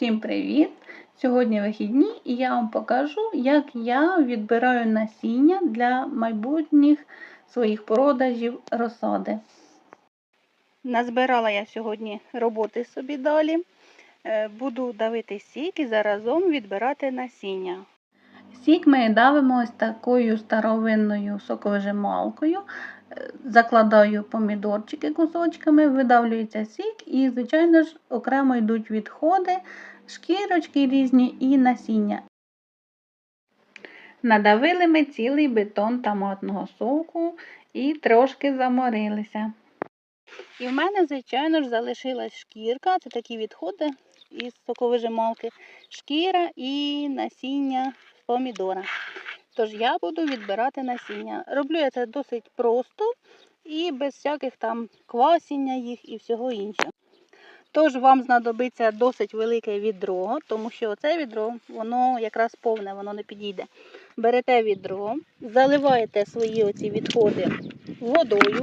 Всім привіт! Сьогодні вихідні і я вам покажу, як я відбираю насіння для майбутніх своїх продажів розсади. Назбирала я сьогодні роботи собі далі. Е, Буду давити сік і заразом відбирати насіння. Сік ми давимо ось такою старовинною соковижималкою. Закладаю помідорчики кусочками, видавлюється сік і, звичайно ж, окремо йдуть відходи, шкірочки різні і насіння. Надавили ми цілий бетон томатного соку і трошки заморилися. І в мене, звичайно ж, залишилась шкірка, це такі відходи із соковижималки, шкіра і насіння помідора. Тож я буду відбирати насіння. Роблю я це досить просто і без всяких там квасіння їх і всього іншого. Тож вам знадобиться досить велике відро, тому що оце відро, воно якраз повне, воно не підійде. Берете відро, заливаєте свої оці відходи водою.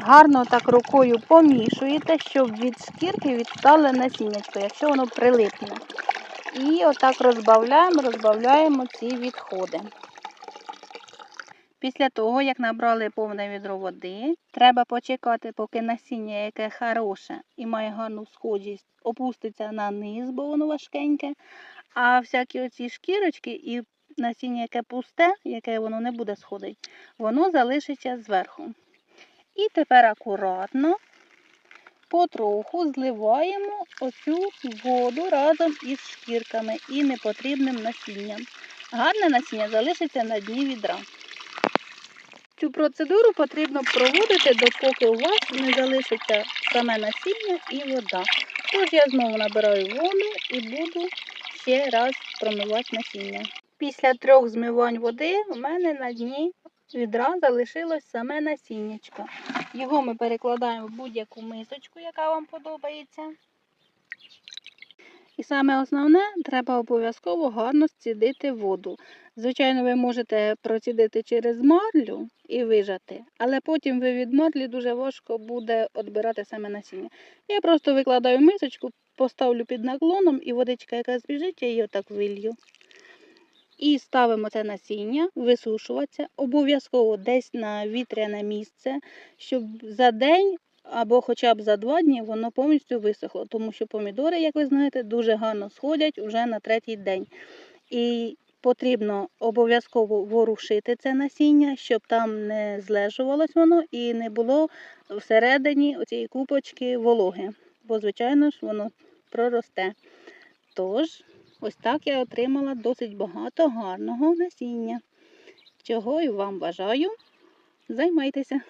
Гарно так рукою помішуєте, щоб від шкірки відстало насіннячко, якщо воно прилипне. І отак розбавляємо, розбавляємо ці відходи. Після того, як набрали повне відро води, треба почекати, поки насіння, яке хороше і має гарну схожість, опуститься на низ, бо воно важкеньке. А всякі оці шкірочки і насіння, яке пусте, яке воно не буде сходити, воно залишиться зверху. І тепер акуратно, потроху зливаємо оцю воду разом із шкірками і непотрібним насінням. Гарне насіння залишиться на дні відра. Цю процедуру потрібно проводити, допоки у вас не залишиться саме насіння і вода. Тож я знову набираю воду і буду ще раз промивати насіння. Після трьох змивань води у мене на дні відра залишилось саме насіннячко. Його ми перекладаємо в будь-яку мисочку, яка вам подобається. І саме основне, треба обов'язково гарно зцідити воду. Звичайно, ви можете процідити через марлю і вижати, але потім ви від марлі дуже важко буде відбирати саме насіння. Я просто викладаю мисочку, поставлю під наклоном і водичка, яка збіжить, я її отак вилью. І ставимо це насіння, висушуватися, обов'язково десь на вітряне місце, щоб за день або хоча б за два дні воно повністю висохло, тому що помідори, як ви знаєте, дуже гарно сходять вже на третій день. І потрібно обов'язково ворушити це насіння, щоб там не злежувалось воно і не було всередині цієї купочки вологи, бо, звичайно ж, воно проросте. Тож, ось так я отримала досить багато гарного насіння. Чого і вам бажаю. Займайтеся!